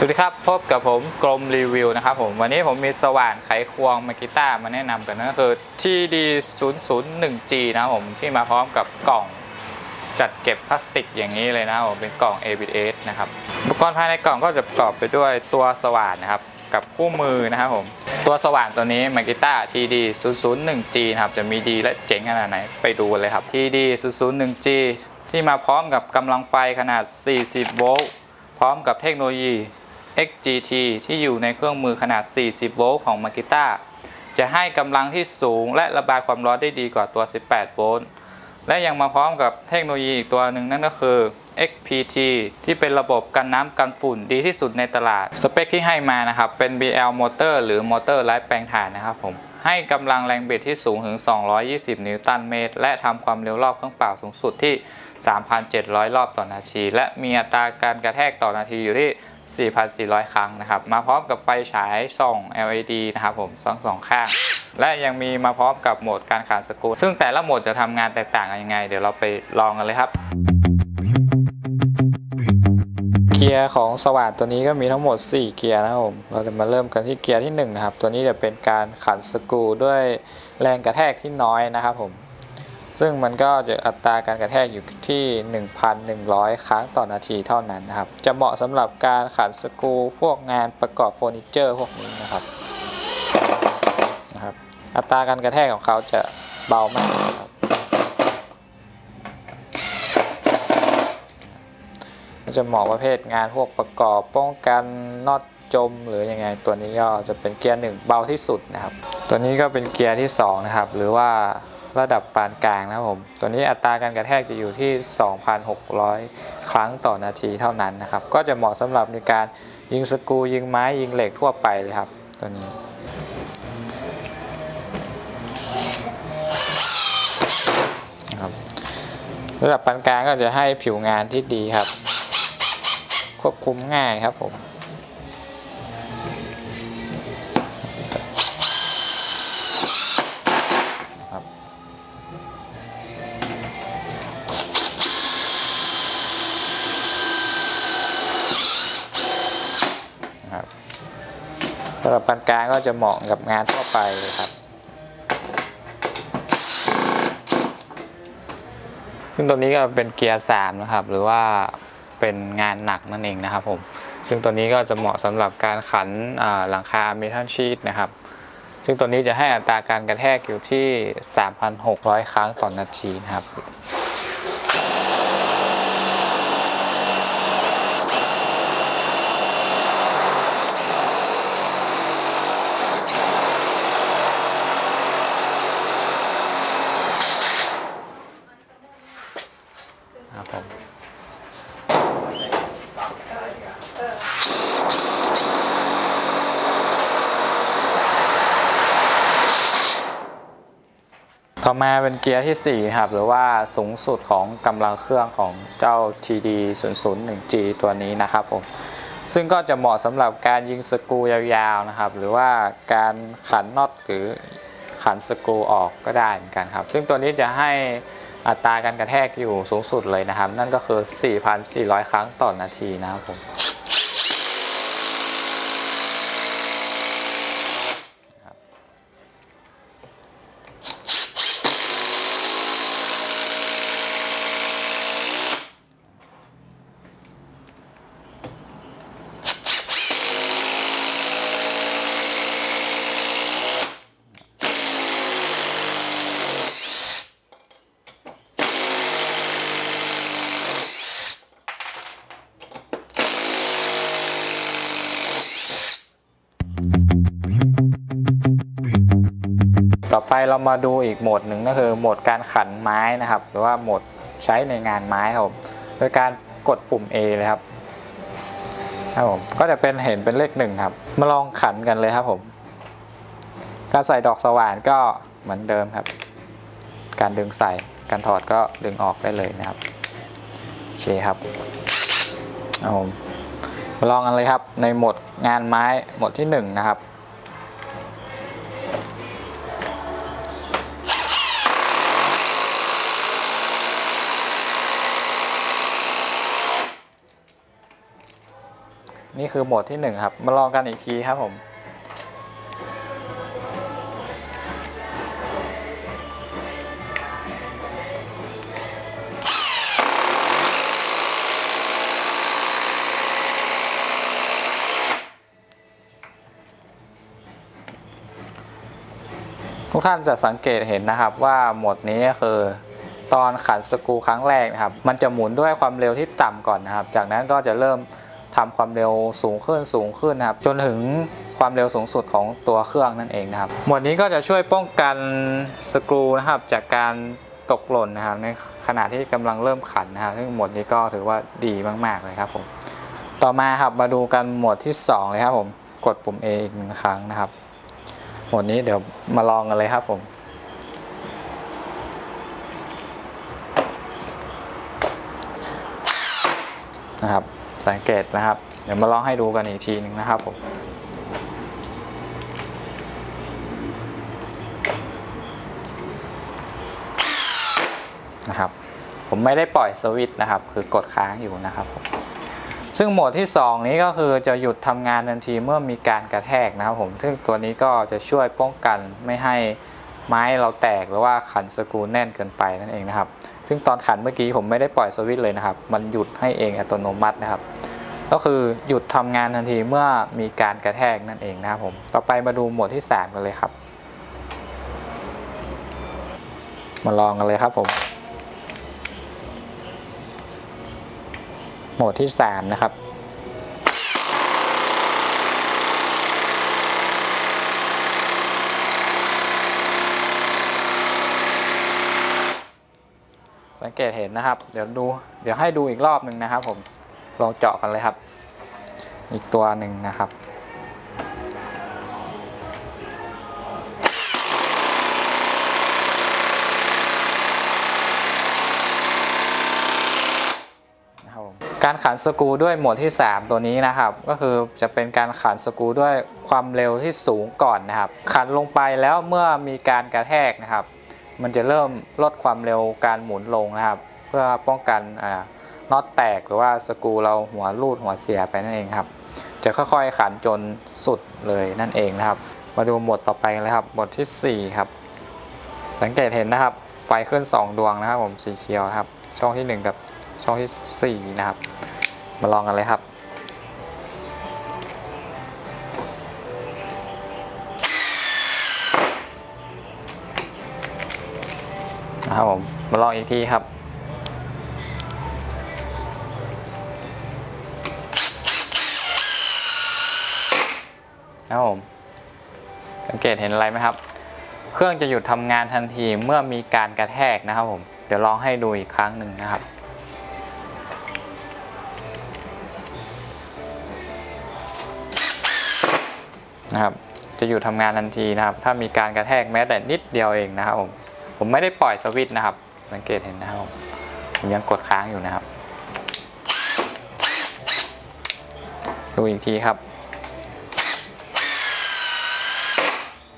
สวัสดีครับ พบกับผมกรมรีวิวนะครับผมวันนี้ผมมีสว่านไขควงมากิต้ามาแนะนำกันนั่นก็คือ TD 0 0 1 G นะครับผมที่มาพร้อมกับกล่องจัดเก็บพลาสติกอย่างนี้เลยนะผมเป็นกล่อง ABS นะครับอุปกรณ์ภายในกล่องก็จะประกอบไปด้วยตัวสว่านนะครับ กับคู่มือนะครับผมตัวสว่านตัวนี้มากิต้า TD 0 0 1 G นะครับจะมีดีและเจ๋งขนาดไหนไปดูเลยครับ TD 0 0 1 G ที่มาพร้อมกับกำลังไฟขนาด 40 โวลต์พร้อมกับเทคโนโลยี XGT ที่อยู่ในเครื่องมือขนาด 40 โวลต์ของ Makita จะให้กำลังที่สูงและระบายความร้อนได้ดีกว่าตัว 18 โวลต์ และยังมาพร้อมกับเทคโนโลยีอีกตัวหนึ่งนั่นก็คือ XPT ที่เป็นระบบกันน้ำกันฝุ่นดีที่สุดในตลาด สเปคที่ให้มานะครับ เป็น BL มอเตอร์หรือมอเตอร์ไร้แปลงถ่านนะครับผม ให้กำลังแรงบิดที่สูงถึง 220 นิวตันเมตร และทำความเร็วรอบเครื่องเป่าสูงสุดที่ 3,700 รอบต่อนาที และมีอัตราการกระแทกต่อนาทีอยู่ที่ 4,400 ครั้งนะครับ มาพร้อมกับไฟฉายส่อง LED นะครับผมสองสองข้าง และยังมีมาพร้อมกับโหมดการขานสกรูซึ่งแต่ละโหมดจะทำงานแตกต่างกันยังไง เดี๋ยวเราไปลองกันเลยครับ เกียร์ของสว่านตัวนี้ก็มีทั้งหมด 4 เกียร์นะครับผม เราจะมาเริ่มกันที่เกียร์ที่1นะครับ ตัวนี้จะเป็นการขันสกรูด้วยแรงกระแทกที่น้อยนะครับผม ซึ่งมันก็จะอัตราการกระแทกอยู่ที่ 1,100 ครั้งต่อนาทีเท่านั้นนะครับ จะเหมาะสำหรับการขันสกรูพวกงานประกอบเฟอร์นิเจอร์พวกนี้นะครับนะครับ อัตราการกระแทกของเขาจะเบามากนะครับจะเหมาะประเภทงานพวกประกอบป้องกันน็อตจมหรือยังไงตัวนี้ก็จะเป็นเกียร์หนึ่งเบาที่สุดนะครับ ตัวนี้ก็เป็นเกียร์ที่สองนะครับหรือว่า ระดับปานกลางนะครับผม ตัวนี้อัตราการกระแทกจะอยู่ที่ 2,600 ครั้งต่อนาทีเท่านั้นนะครับ ก็จะเหมาะสำหรับในการยิงสกูยิงไม้ยิงเหล็กทั่วไปเลยครับ ตัวนี้นะครับระดับปานกลางก็จะให้ผิวงานที่ดีครับ ควบคุมง่ายครับผม ระดับปานกลางก็จะเหมาะกับงานทั่วไปครับซึ่งตัวนี้ก็เป็นเกียร์3นะครับ หรือว่าเป็นงานหนักนั่นเองนะครับผม ซึ่งตัวนี้ก็จะเหมาะสำหรับการขันหลังคาเมทัลชีตนะครับ ซึ่งตัวนี้จะให้อัตราการกระแทกอยู่ที่ 3,600 ครั้งต่อนนาทีนะครับ ต่อมาเป็นเกียร์ที่ 4 ครับ หรือว่าสูงสุดของกำลังเครื่องของเจ้า TD 0 0 1 G ตัวนี้นะครับผมซึ่งก็จะเหมาะสำหรับการยิงสกรูยาวๆนะครับ หรือว่าการขันน็อตหรือขันสกรูออกก็ได้เหมือนกันครับ ซึ่งตัวนี้จะให้อัตราการกระแทกอยู่สูงสุดเลยนะครับ นั่นก็คือ 4,400 ครั้งต่อนาทีนะครับผม ต่อไปเรามาดูอีกโหมดหนึ่งก็คือโหมดการขันไม้นะครับ หรือว่าโหมดใช้ในงานไม้ครับผมโดยการกดปุ่ม A เลยครับครับผมก็จะเป็นเห็นเป็นเลขหนึ่งครับ มาลองขันกันเลยครับผมการใส่ดอกสว่านก็เหมือนเดิมครับ การดึงใส่การถอดก็ดึงออกได้เลยนะครับโอเคครับครับผมมาลองกันเลยครับในโหมดงานไม้โหมดที่หนึ่งนะครับ นี่คือโหมดที่หนึ่งครับ มาลองกันอีกทีครับผมทุกท่านจะสังเกตเห็นนะครับว่าโหมดนี้คือตอนขันสกรูครั้งแรกนะครับ มันจะหมุนด้วยความเร็วที่ต่ำก่อนนะครับ จากนั้นก็จะเริ่ม ทำความเร็วสูงขึ้นสูงขึ้นนะครับจนถึงความเร็วสูงสุดของตัวเครื่องนั่นเองนะครับ หมวดนี้ก็จะช่วยป้องกันสกรูนะครับจากการตกหล่นนะครับในขณะที่กำลังเริ่มขันนะครับซึ่งหมวดนี้ก็ถือว่าดีมากๆเลยครับผมต่อมาครับมาดูกันหมวดที่สองเลยครับผมกดปุ่ม A อีกหนึ่งครั้งนะครับ หมวดนี้เดี๋ยวมาลองกันเลยครับผมนะครับ สังเกตนะครับ เดี๋ยวมาลองให้ดูกันอีกทีหนึงนะครับผมนะครับผมไม่ได้ปล่อยสวิตช์นะครับ คือกดค้างอยู่นะครับผมซึ่งโหมดที่ 2 นี้ก็คือจะหยุดทำงานทันทีเมื่อมีการกระแทกนะครับผมซึ่งตัวนี้ก็จะช่วยป้องกันไม่ให้ไม้เราแตกหรือว่าขันสกรูแน่นเกินไปนั่นเองนะครับ ซึ่งตอนขันเมื่อกี้ผมไม่ได้ปล่อยสวิตช์เลยนะครับ มันหยุดให้เองอัตโนมัตินะครับ ก็คือหยุดทำงานทันทีเมื่อมีการกระแทกนั่นเองนะครับผม ต่อไปมาดูโหมดที่ 3 กันเลยครับ มาลองกันเลยครับผม โหมดที่ 3 นะครับ เกตเห็นนะครับ เดี๋ยวดู เดี๋ยวให้ดูอีกรอบหนึ่งนะครับ ผม ลองเจาะกันเลยครับ อีกตัวหนึ่งนะครับการขันสกรูด้วยโหมดที่ 3 ตัวนี้นะครับ ก็คือจะเป็นการขันสกรูด้วยความเร็วที่สูงก่อนนะครับ ขันลงไปแล้วเมื่อมีการกระแทกนะครับ มันจะเริ่มลดความเร็วการหมุนลงนะครับ เพื่อป้องกันน็อตแตกหรือว่าสกูเราหัวรูดหัวเสียไปนั่นเองครับ จะค่อยๆขันจนสุดเลยนั่นเองนะครับ มาดูหมดต่อไปกันเลยครับโหมดทีสี่ 4 ครับ สังเกตเห็นนะครับ ไฟขึ้น 2 ดวงนะครับผมสีเขียวครับ ช่องที่ 1 กับช่องที่ 4 นะครับ มาลองกันเลยครับ ครับผมมาลองอีกทีครับนะครับผม สังเกตเห็นอะไรไหมครับ เครื่องจะหยุดทำงานทันทีเมื่อมีการกระแทกนะครับผม เดี๋ยวลองให้ดูอีกครั้งหนึ่งนะครับนะครับ จะหยุดทำงานทันทีนะครับ ถ้ามีการกระแทกแม้แต่นิดเดียวเองนะครับผม ผมไม่ได้ปล่อยสวิตช์นะครับ สังเกตเห็นนะครับ ผมยังกดค้างอยู่นะครับ ดูอีกทีครับ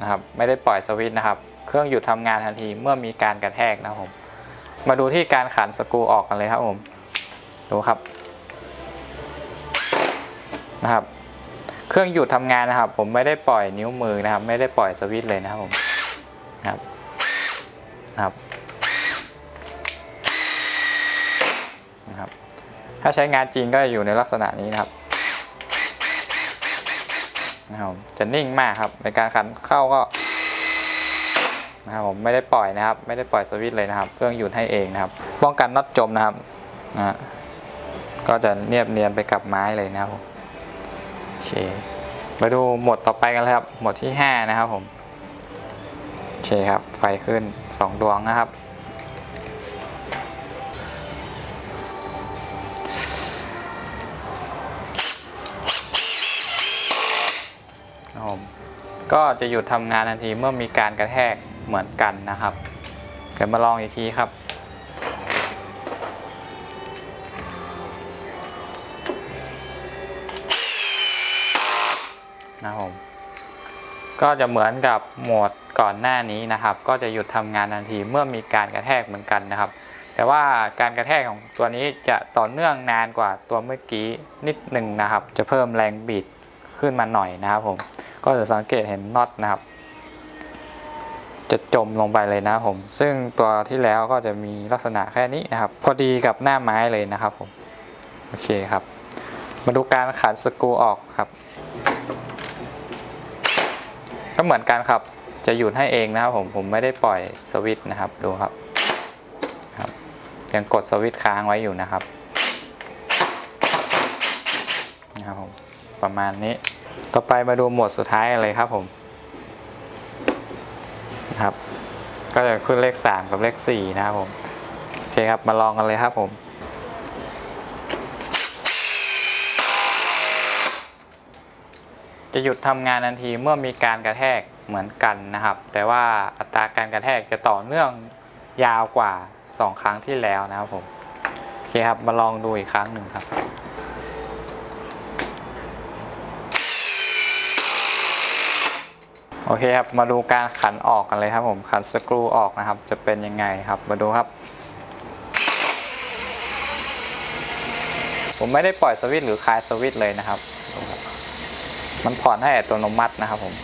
นะครับ ไม่ได้ปล่อยสวิตช์นะครับ เครื่องหยุดทำงานทันทีเมื่อมีการกระแทกนะครับผม มาดูที่การขันสกรูออกกันเลยครับผม ดูครับ นะครับ เครื่องหยุดทำงานนะครับ ผมไม่ได้ปล่อยนิ้วมือนะครับ ไม่ได้ปล่อยสวิตช์เลยนะครับผมนะครับ นะครับนะครับ ถ้าใช้งานจริงก็จะอยู่ในลักษณะนี้นะครับนะครับจะนิ่งมากครับในการขันเข้าก็นะครับผมไม่ได้ปล่อยนะครับ ไม่ได้ปล่อยสวิตช์เลยนะครับ เครื่องหยุดให้เองนะครับ ป้องกันน็อตจมนะครับนะฮะก็จะเนียบเนียนไปกับไม้เลยนะครับโอเคมาดูหมดต่อไปกันเลยครับ หมดที่ 5 นะครับผม เคครับ ไฟขึ้น 2 ดวงนะครับครับ ก็จะหยุดทำงานทันทีเมื่อมีการกระแทกเหมือนกันนะครับ เดี๋ยวมาลองอีกทีครับนะครับผมก็จะเหมือนกับโหมด ก่อนหน้านี้นะครับ ก็จะหยุดทำงานทันทีเมื่อมีการกระแทกเหมือนกันนะครับ แต่ว่าการกระแทกของตัวนี้จะต่อเนื่องนานกว่าตัวเมื่อกี้นิดหนึ่งนะครับ จะเพิ่มแรงบิดขึ้นมาหน่อยนะครับผมก็จะสังเกตเห็นน็อตนะครับ จะจมลงไปเลยนะครับผม ซึ่งตัวที่แล้วก็จะมีลักษณะแค่นี้นะครับ พอดีกับหน้าไม้เลยนะครับผมโอเคครับ มาดูการขันสกรูออกครับ ก็เหมือนกันครับ จะหยุดให้เองนะครับผมผมไม่ได้ปล่อยสวิตช์นะครับดูครับครับ ยังกดสวิตช์ค้างไว้อยู่นะครับนะครับผมประมาณนี้ ต่อไปมาดูโหมดสุดท้ายกันเลยครับผมนะครับ ก็จะขึ้นเลข 3 กับเลข 4 นะครับผม โอเคครับ มาลองกันเลยครับผม จะหยุดทำงานทันทีเมื่อมีการกระแทกเหมือนกันนะครับ แต่ว่าอัตราการกระแทกจะต่อเนื่องยาวกว่า 2 ครั้งที่แล้วนะครับผมโอเคครับมาลองดูอีกครั้งหนึ่งครับโอเคครับมาดูการขันออกกันเลยครับผมขันสกรูออกนะครับ จะเป็นยังไงครับมาดูครับผมไม่ได้ปล่อยสวิตช์หรือคลายสวิตช์เลยนะครับดูครับ มันผ่อนให้อัตโนมัตินะครับผม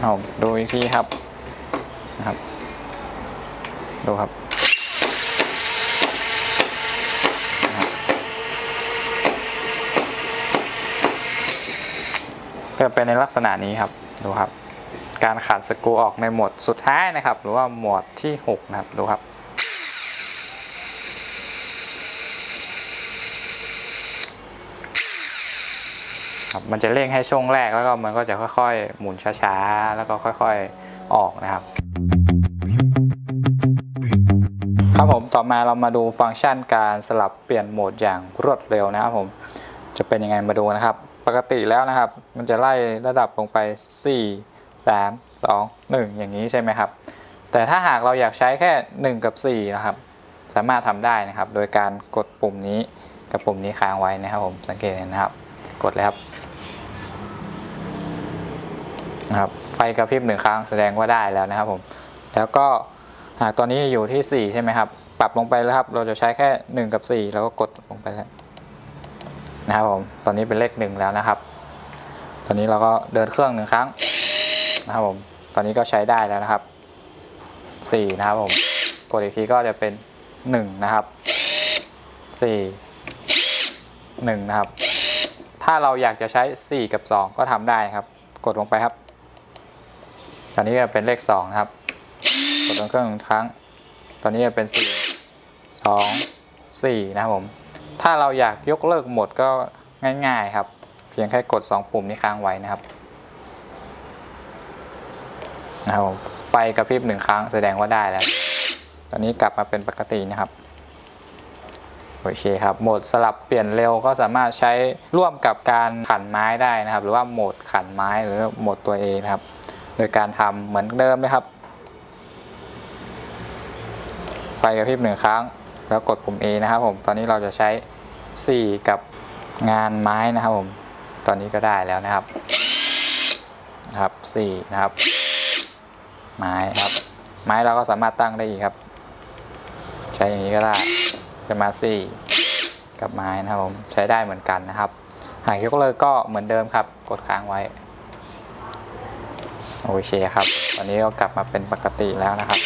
เอาดูอีกทีครับนะครับ ดูครับนะครับก็เป็นในลักษณะนี้ครับดูครับ การขันสกรูออกในหมดสุดท้ายนะครับ หรือว่าหมวดที่ 6 นะครับดูครับ ครับมันจะเร่งให้ช่วงแรกแล้วก็มันก็จะค่อยๆ หมุนช้าๆ แล้วก็ค่อยๆออกนะครับครับผมต่อมาเรามาดูฟังก์ชันการสลับเปลี่ยนโหมดอย่างรวดเร็วนะครับผมจะเป็นยังไงมาดูนะครับ ปกติแล้วนะครับ มันจะไล่ระดับลงไป 4 3 2 1 อย่างนี้ใช่ไหมครับ แต่ถ้าหากเราอยากใช้แค่ 1 กับ 4 นะครับ สามารถทำได้นะครับ โดยการกดปุ่มนี้กับปุ่มนี้ค้างไว้นะครับผมสังเกตเห็นนะครับ กดเลยครับ นะครับไฟกระพริบหนึ่งครั้งแสดงว่าได้แล้วนะครับผมแล้วก็หากตอนนี้อยู่ที่ 4 ใช่ไหมครับ ปรับลงไปแล้วครับ เราจะใช้แค่ 1 กับ 4 แล้วก็กดลงไปแล้วนะครับผมตอนนี้เป็นเลข 1 แล้วนะครับ ตอนนี้เราก็เดินเครื่องหนึ่งครั้งนะครับผมตอนนี้ก็ใช้ได้แล้วนะครับ 4 นะครับผมกดอีกทีก็จะเป็น 1 นะครับ 4 1 นะครับ ถ้าเราอยากจะใช้ 4 กับ 2 ก็ทำได้ครับ กดลงไปครับ ตอนนี้จะเป็นเลข2นะครับกดลงเครื่องหนึ่งครั้ง ตอนนี้จะเป็น4 2 4นะครับผม ถ้าเราอยากยกเลิกโหมดก็ง่ายๆครับ เพียงแค่กด 2 ปุ่มนี้ค้างไว้นะครับนะครับผมไฟกระพริบหนึ่งครั้งแสดงว่าได้แล้ว ตอนนี้กลับมาเป็นปกตินะครับโอเคครับ โหมดสลับเปลี่ยนเร็วก็สามารถใช้ร่วมกับการขันไม้ได้นะครับ หรือว่าโหมดขันไม้หรือโหมดตัว A นะครับ โดยการทำเหมือนเดิมนะครับ ไฟกระพริบหนึ่งครั้ง แล้วกดปุ่ม A นะครับผม ตอนนี้เราจะใช้ 4 กับงานไม้นะครับผม ตอนนี้ก็ได้แล้วนะครับครับ4นะครับ ไม้ครับ ไม้เราก็สามารถตั้งได้อีกครับ ใช้อย่างนี้ก็ได้จะมา 4 กับไม้นะครับผม ใช้ได้เหมือนกันนะครับ หากยกเลิกก็เหมือนเดิมครับ กดค้างไว้ โอเคครับ ตอนนี้ก็กลับมาเป็นปกติแล้วนะครับ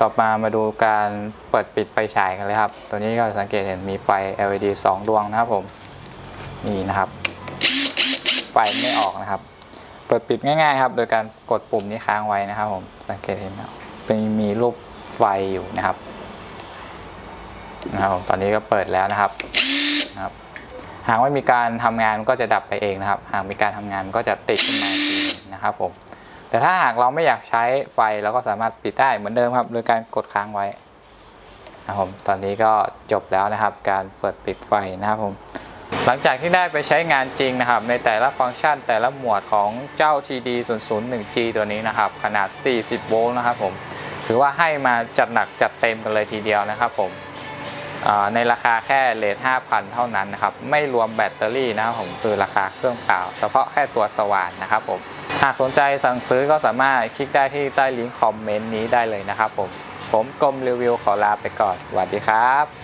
ต่อมามาดูการเปิดปิดไฟฉายกันเลยครับ ตัวนี้ก็สังเกตเห็นมีไฟ LED 2 ดวงนะครับผม นี่นะครับ ไฟไม่ออกนะครับ เปิดปิดง่ายๆครับ โดยการกดปุ่มนี้ค้างไว้นะครับผม สังเกตเห็นเป็นมีรูปไฟอยู่นะครับ นะครับ ตอนนี้ก็เปิดแล้วนะครับนะครับหากไม่มีการทำงานก็จะดับไปเองนะครับ หากมีการทำงานก็จะติดขึ้นมาที นะครับผมแต่ถ้าหากเราไม่อยากใช้ไฟเราก็สามารถปิดได้เหมือนเดิมครับ โดยการกดค้างไว้นะครับผมตอนนี้ก็จบแล้วนะครับ การเปิดปิดไฟนะครับผมหลังจากที่ได้ไปใช้งานจริงนะครับ ในแต่ละฟังก์ชันแต่ละหมวดของเจ้า TD 0 0 1 G ตัวนี้นะครับ ขนาด 40 โวลต์นะครับผมถือว่าให้มาจัดหนักจัดเต็มกันเลยทีเดียวนะครับผม ในราคาแค่เลท5,000 เท่านั้นนะครับ ไม่รวมแบตเตอรี่นะครับผมคือราคาเครื่องเปล่า เฉพาะแค่ตัวสว่านนะครับผม หากสนใจสั่งซื้อก็สามารถคลิกได้ที่ใต้ลิงก์คอมเมนต์นี้ได้เลยนะครับผม ผมกลมรีวิวขอลาไปก่อนสวัสดีครับ